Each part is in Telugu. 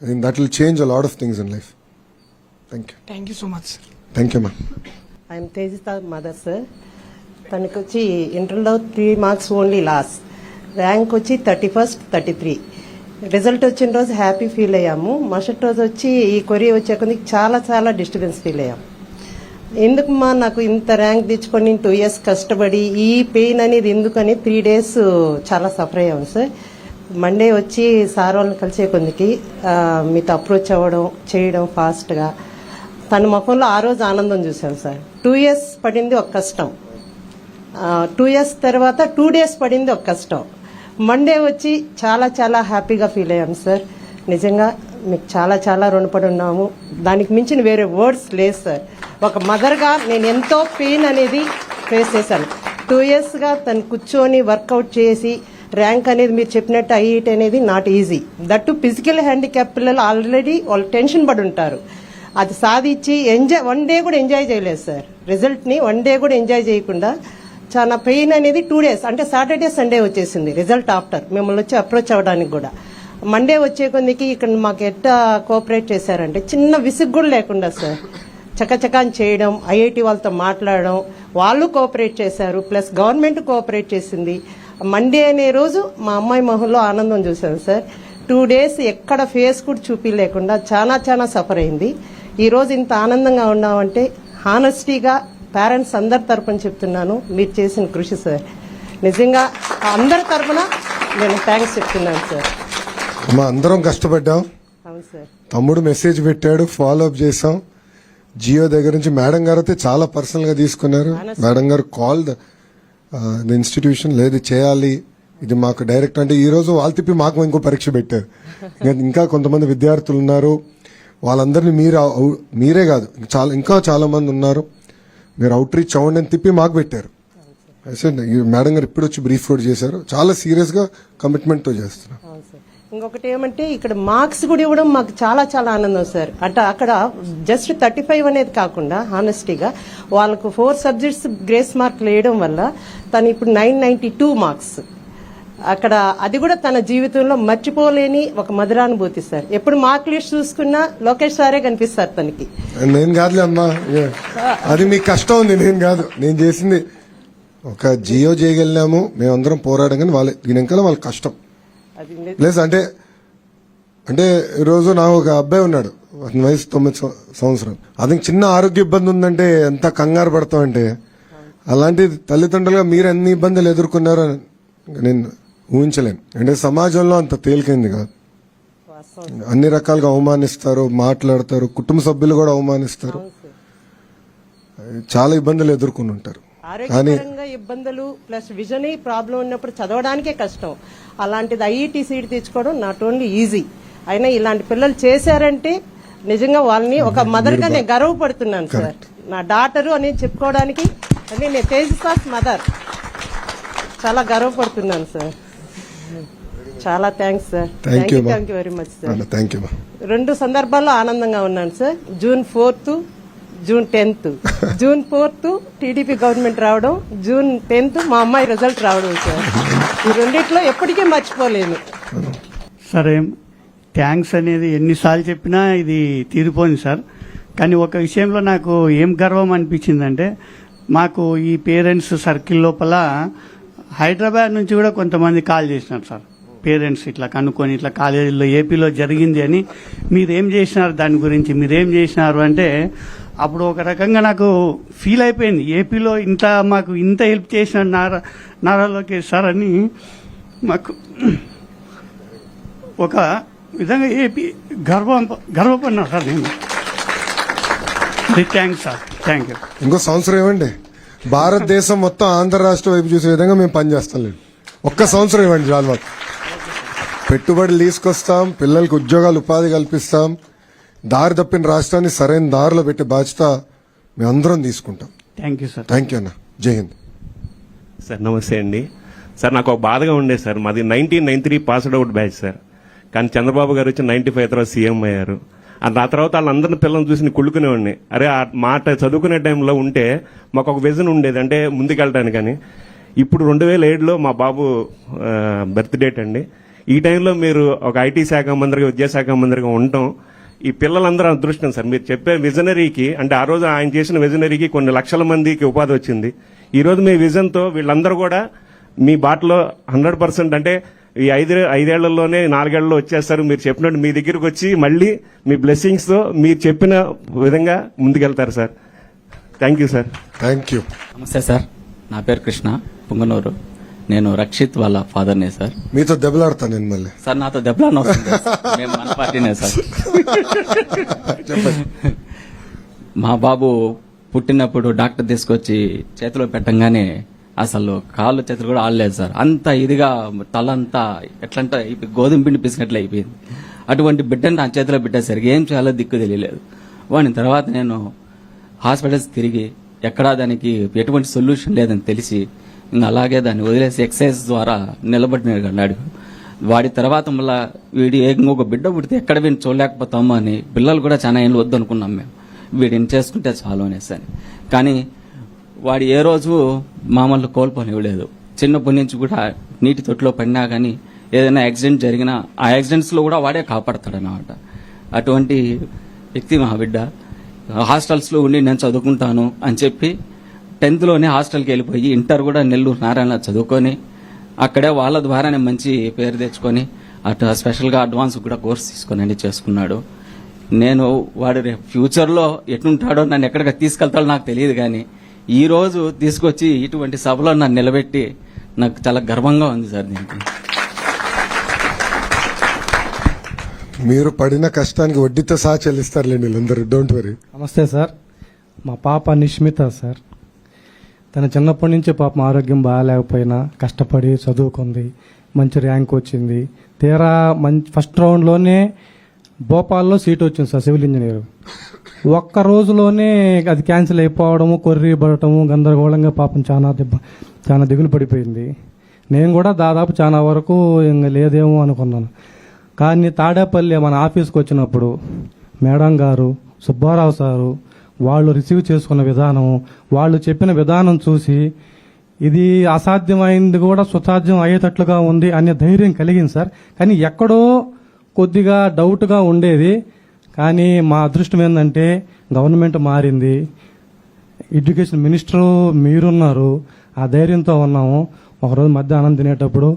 I think that will change a lot of things in life. Thank you. Thank you so much sir Thank you, ma'am. I'm Tejitha mother sir తనకు వచ్చి ఇంటర్లో three marks only loss rank వచ్చి thirty first thirty three result వచ్చిన రోజు హ్యాపీ ఫీల్ అయ్యాము. మరుసటి రోజు వచ్చి ఈ కొరియా వచ్చే కొద్ది చాలా చాలా డిస్టర్బెన్స్ ఫీల్ అయ్యాం. ఎందుకమ్మా నాకు ఇంత ర్యాంక్ తెచ్చుకొని టూ ఇయర్స్ కష్టపడి ఈ పెయిన్ అనేది ఎందుకని త్రీ డేస్ చాలా సఫర్ అయ్యాము సార్ మండే వచ్చి సార్ వాళ్ళని కలిసే కొందికి మీతో అప్రోచ్ అవ్వడం చేయడం ఫాస్ట్గా తన ముఖంలో ఆ రోజు ఆనందం చూశాను సార్. టూ ఇయర్స్ పడింది ఒక కష్టం. టూ ఇయర్స్ తర్వాత టూ డేస్ పడింది ఒక కష్టం. మండే వచ్చి చాలా చాలా హ్యాపీగా ఫీల్ అయ్యాం సార్. నిజంగా మీకు చాలా చాలా రుణపడి ఉన్నాము. దానికి మించిన వేరే వర్డ్స్ లేదు సార్. ఒక మదర్గా నేను ఎంతో పెయిన్ అనేది ఫేస్ చేశాను. టూ ఇయర్స్గా తను కూర్చొని వర్కౌట్ చేసి ర్యాంక్ అనేది మీరు చెప్పినట్టు ఐఐటి అనేది not easy that physical handicap పిల్లలు ఆల్రెడీ వాళ్ళు టెన్షన్ పడి ఉంటారు. అది సాధించి ఎంజాయ్ వన్ డే కూడా ఎంజాయ్ చేయలేదు సార్. రిజల్ట్ని వన్ డే కూడా ఎంజాయ్ చేయకుండా చాలా పెయిన్ అనేది టూ డేస్ అంటే సాటర్డే సండే వచ్చేసింది రిజల్ట్ ఆఫ్టర్ మిమ్మల్ని వచ్చి అప్రోచ్ అవ్వడానికి కూడా. మండే వచ్చే కొందికి ఇక్కడ మాకు ఎట్ట కోఆపరేట్ చేశారంటే చిన్న విసుగు కూడా లేకుండా సార్. చకచకాన్ చేయడం ఐఐటి వాళ్ళతో మాట్లాడడం వాళ్ళు కోఆపరేట్ చేశారు ప్లస్ గవర్నమెంట్ కోఆపరేట్ చేసింది. మండే అనే రోజు మా అమ్మాయి మొహంలో ఆనందం చూశాను సార్ టూ డేస్ ఎక్కడ ఫేస్ కూడా చూపి లేకుండా చాలా చాలా సఫర్ అయింది. ఈ రోజు ఇంత ఆనందంగా ఉన్నామంటే హానెస్టీగా పేరెంట్స్ అందరి తరపున చెప్తున్నాను మీరు చేసిన కృషి సార్ నిజంగా అందరి తరపున నేను థ్యాంక్స్ చెప్తున్నాను సార్ అమ్మా అందరం కష్టపడ్డాం. అవును సార్ తమ్ముడు మెసేజ్ పెట్టాడు ఫాలో అప్ చేసాం జియో దగ్గర నుంచి మేడం గారు అయితే చాలా పర్సనల్గా తీసుకున్నారు. మేడం గారు కాల్ ద ఇన్స్టిట్యూషన్ లేదు చేయాలి. ఇది మాకు డైరెక్ట్ అంటే ఈ రోజు వాళ్ళు తిప్పి మాకు ఇంకో పరీక్ష పెట్టారు. ఇంకా- కొంతమంది విద్యార్థులు ఉన్నారు. వాళ్ళందరినీ మీరు మీరే కాదు చాలా ఇంకా చాలా మంది ఉన్నారు. మీరు అవుట్ రీచ్ అవ్వండి అని తిప్పి మాకు పెట్టారు. మేడం గారు ఇప్పుడు వచ్చి బ్రీఫ్ కూడా చేశారు. చాలా సీరియస్గా కమిట్మెంట్ ఇంకొకటి ఏమంటే ఇక్కడ మార్క్స్ కూడా ఇవ్వడం మాకు చాలా చాలా ఆనందం సార్. అంటే అక్కడ జస్ట్ థర్టీ ఫైవ్ అనేది కాకుండా హానెస్టీగా వాళ్ళకు ఫోర్ సబ్జెక్ట్స్ గ్రేస్ మార్క్లు వేయడం వల్ల తను ఇప్పుడు నైన్ నైన్టీ టూ మార్క్స్ అక్కడ అది కూడా తన జీవితంలో మర్చిపోలేని ఒక మధురానుభూతి సార్. ఎప్పుడు మార్క్ లిస్ట్ చూసుకున్నా లోకేష్ సారే కనిపిస్తారు తనకి. నేను కాదులే అమ్మా. అది మీ కష్టం ఉంది నేను కాదు. నేను చేసింది ఒక జియో చేయగలిగినాము. మేమందరం పోరాడం కానీ వాళ్ళ దీని వెనకాల వాళ్ళ కష్టం. ప్లస్ అంటే అంటే ఈరోజు నాకు ఒక అబ్బాయి ఉన్నాడు అతని వయసు తొమ్మిది సం- సంవత్సరం. అతనికి చిన్న ఆరోగ్య ఇబ్బంది ఉందంటే ఎంత కంగారు పడతామంటే అలాంటి తల్లిదండ్రులుగా మీరు ఎన్ని ఇబ్బందులు ఎదుర్కొన్నారో నేను ఊహించలేను. అంటే సమాజంలో అంత తేలికైంది కాదు. అన్ని రకాలుగా అవమానిస్తారు మాట్లాడతారు కుటుంబ సభ్యులు కూడా అవమానిస్తారు. చాలా ఇబ్బందులు ఎదుర్కొని ఉంటారు ఆరోగ్యపరంగా ఇబ్బందులు ప్లస్ విజన్ ప్రాబ్లం ఉన్నప్పుడు చదవడానికే కష్టం. అలాంటిది ఐఈటీ సీట్ తెచ్చుకోవడం నాట్ ఓన్లీ ఈజీ. అయినా ఇలాంటి పిల్లలు చేశారంటే నిజంగా వాళ్ళని ఒక మదర్గా నేను గర్వపడుతున్నాను సార్. నా డాటరు అని చెప్పుకోవడానికి అంటే నేను తేజసాస్ మదర్. చాలా గర్వపడుతున్నాను సార్. చాలా thanks sir. Thank you very much sir రెండు సందర్భాల్లో ఆనందంగా ఉన్నాను sir. June fourth June tenth. June fourth TDP government రావడం జూన్ టెన్త్ మా అమ్మాయి రిజల్ట్ రావడం సార్. ఈ రెండిట్లో ఎప్పటికీ మర్చిపోలేను. సరే థ్యాంక్స్ అనేది ఎన్నిసార్లు చెప్పినా ఇది తీరిపోయింది సార్. కానీ ఒక విషయంలో నాకు ఏం గర్వం అనిపించిందంటే మాకు ఈ పేరెంట్స్ సర్కిల్ లోపల హైదరాబాద్ నుంచి కూడా కొంతమంది కాల్ చేసినారు సార్. పేరెంట్స్ ఇట్లా కనుక్కొని ఇట్లా కాలేజీలో ఏపీలో జరిగింది అని. మీరేం చేసినారు? దాని గురించి మీరేం చేసినారు? అంటే అప్పుడు ఒక రకంగా నాకు ఫీల్ అయిపోయింది. ఏపీలో ఇంత మాకు ఇంత హెల్ప్ చేసిన నారా నారా లోకేష్ సార్ అని మాకు ఒక విధంగా ఏపీ గర్వం గర్వపడినా సార్ నేను. థ్యాంక్స్ సార్ థ్యాంక్ యూ ఇంకో సంవత్సరం ఇవ్వండి. భారతదేశం మొత్తం ఆంధ్ర రాష్ట్ర వైపు చూసే విధంగా మేము పనిచేస్తాం ఒక్క సంవత్సరం ఇవ్వండి చాలు మాకు. పెట్టుబడులు తీసుకొస్తాం పిల్లలకు ఉద్యోగాలు ఉపాధి కల్పిస్తాం. దారి తప్పిన రాష్ట్రాన్ని సరైన దారిలో పెట్టే బాధ్యత మేమందరం తీసుకుంటాం. Thank you sir thank you అన్న. జై హింద్. సార్ నమస్తే అండి. సార్ నాకు ఒక బాధగా ఉండే సార్. మాది nineteen ninety three passed out batch sir. కానీ చంద్రబాబు గారు వచ్చి నైన్టీ ఫైవ్ తర్వాత సీఎం అయ్యారు. అండ్ ఆ తర్వాత వాళ్ళందరిని పిల్లల్ని చూసి కుళ్ళుకునేవాడిని. అరే ఆ మాట చదువుకునే టైంలో ఉంటే మాకు ఒక విజన్ ఉండేది. అంటే ముందుకెళ్ళడానికి కానీ ఇప్పుడు రెండు వేల ఏడులో మా బాబు బర్త్ డేట్ అండి. ఈ టైంలో మీరు ఒక ఐటీ శాఖ మంత్రిగా విద్యాశాఖ మంత్రిగా ఉండటం ఈ పిల్లలందరూ అదృష్టం సార్. మీరు చెప్పే విజనరీకి అంటే ఆ రోజు ఆయన చేసిన విజనరీకి కొన్ని లక్షల మందికి ఉపాధి వచ్చింది. ఈ రోజు మీ విజన్తో వీళ్ళందరూ కూడా మీ బాటలో హండ్రెడ్ పర్సెంట్ అంటే ఈ ఐదు ఐదేళ్ళలోనే నాలుగేళ్ళలో వచ్చేస్తారు. మీరు చెప్పినట్టు మీ దగ్గరికి వచ్చి మళ్ళీ మీ బ్లెస్సింగ్స్తో మీరు చెప్పిన విధంగా ముందుకెళ్తారు sir. Thank you sir. Thank you. నమస్తే సార్. నా పేరు కృష్ణ పుంగనూరు. నేను రక్షిత్ వాళ్ళ ఫాదర్నే సార్. మీతో దెబ్బలాడతాను నేను మళ్ళీ. సార్ నాతో మేము మన పార్టీనే సార్. మా బాబు పుట్టినప్పుడు డాక్టర్ తీసుకొచ్చి చేతిలో పెట్టంగానే అసలు కాళ్ళు చేతులు కూడా ఆడలేదు సార్. అంత ఇదిగా తలంతా ఎట్లంటే గోధుమ పిండి పిసినట్లు అయిపోయింది. అటువంటి బిడ్డను నా చేతిలో పెట్టేసరికి ఏం చేయాలో దిక్కు తెలియలేదు. వాడిని తర్వాత నేను హాస్పిటల్స్ తిరిగి ఎక్కడా దానికి ఎటువంటి సొల్యూషన్ లేదని తెలిసి ఇంకా అలాగే దాన్ని వదిలేసి ఎక్సర్సైజ్ ద్వారా నిలబడినాడు వాడి తర్వాత మళ్ళా వీడి ఇంకొక బిడ్డ పుడితే ఎక్కడ వీడిని చూడలేకపోతాము అని పిల్లలు కూడా చాలా ఏళ్ళు వద్దు అనుకున్నాం మేము వీడిని చేసుకుంటే చాలు అనేసి అని. కానీ వాడు ఏ రోజు మామూలు కోల్పోనివ్వలేదు. చిన్నప్పటి నుంచి కూడా నీటి తొట్టులో పడినా కానీ ఏదైనా యాక్సిడెంట్ జరిగినా ఆ యాక్సిడెంట్స్లో కూడా వాడే కాపాడతాడు అన్నమాట అటువంటి వ్యక్తి మా బిడ్డ. హాస్టల్స్లో ఉండి నేను చదువుకుంటాను అని చెప్పి టెన్త్లోనే హాస్టల్కి వెళ్ళిపోయి ఇంటర్ కూడా నెల్లూరు నారాయణ చదువుకొని అక్కడే వాళ్ళ ద్వారానే మంచి పేరు తెచ్చుకొని అటు స్పెషల్గా అడ్వాన్స్ కూడా కోర్స్ తీసుకొని అన్ని చేసుకున్నాడు. నేను వాడు రేపు ఫ్యూచర్లో ఎటుంటాడో నన్ను ఎక్కడికి తీసుకెళ్తాడో నాకు తెలియదు కానీ ఈ రోజు తీసుకొచ్చి ఇటువంటి సభలో నన్ను నిలబెట్టి నాకు చాలా గర్వంగా ఉంది సార్ దీనికి. మీరు పడిన కష్టానికి వడ్డీతో సహా చెల్లిస్తారులేండి వీళ్ళందరూ డోంట్ వరీ. నమస్తే సార్. మా పాప నిష్మిత సార్. తన చిన్నప్పటి నుంచి పాపం ఆరోగ్యం బాగాలేకపోయినా కష్టపడి చదువుకుంది మంచి ర్యాంక్ వచ్చింది. తీరా మంచి ఫస్ట్ రౌండ్లోనే భోపాల్లో సీట్ వచ్చింది సార్ సివిల్ ఇంజనీర్. ఒక్క రోజులోనే అది క్యాన్సిల్ అయిపోవడము కొర్రి పడటము గందరగోళంగా పాపం చాలా దెబ్బ చాలా దిగులు పడిపోయింది. నేను కూడా దాదాపు చాలా వరకు ఇంక లేదేమో అనుకున్నాను. కానీ తాడేపల్లి మన ఆఫీస్కి వచ్చినప్పుడు మేడం గారు సుబ్బారావు సారు వాళ్ళు రిసీవ్ చేసుకున్న విధానం వాళ్ళు చెప్పిన విధానం చూసి ఇది అసాధ్యమైంది కూడా సుసాధ్యం అయ్యేటట్లుగా ఉంది అనే ధైర్యం కలిగింది సార్. కానీ ఎక్కడో కొద్దిగా డౌట్గా ఉండేది. కానీ మా అదృష్టం ఏంటంటే గవర్నమెంట్ మారింది. ఎడ్యుకేషన్ మినిస్టర్ మీరున్నారు. ఆ ధైర్యంతో ఉన్నాము. ఒకరోజు మధ్యాహ్నం తినేటప్పుడు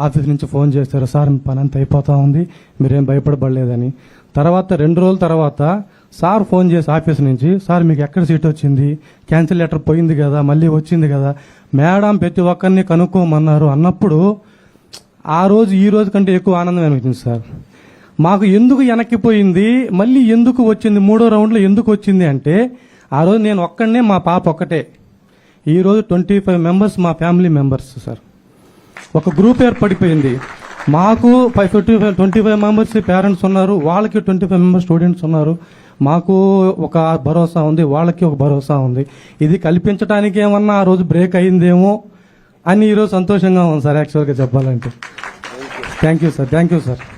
ఆఫీస్ నుంచి ఫోన్ చేస్తారు సార్ పని అంత అయిపోతూ ఉంది. మీరేం భయపడబడలేదని. తర్వాత రెండు రోజుల తర్వాత సార్ ఫోన్ చేసి ఆఫీస్ నుంచి సార్ మీకు ఎక్కడ సీట్ వచ్చింది? క్యాన్సిల్ లెటర్ పోయింది కదా మళ్ళీ వచ్చింది కదా. మేడం ప్రతి ఒక్కరిని కనుక్కోమన్నారు. అన్నప్పుడు ఆ రోజు ఈ రోజు కంటే ఎక్కువ ఆనందం అనిపించింది సార్. మాకు ఎందుకు వెనక్కిపోయింది మళ్ళీ ఎందుకు వచ్చింది? మూడో రౌండ్లో ఎందుకు వచ్చింది అంటే ఆ రోజు నేను ఒక్కడనే మా పాప ఒక్కటే. ఈరోజు ట్వంటీ ఫైవ్ మెంబర్స్ మా ఫ్యామిలీ మెంబర్స్ సార్. ఒక గ్రూప్ ఏర్పడిపోయింది. మాకు five fifty five twenty five members parents ఉన్నారు. వాళ్ళకి ట్వంటీ ఫైవ్ మెంబర్స్ స్టూడెంట్స్ ఉన్నారు. మాకు ఒక భరోసా ఉంది. వాళ్ళకి ఒక భరోసా ఉంది. ఇది కల్పించడానికి ఏమన్నా ఆ రోజు బ్రేక్ అయిందేమో అని ఈరోజు సంతోషంగా ఉంది సార్ యాక్చువల్గా చెప్పాలంటే. Thank you sir thank you sir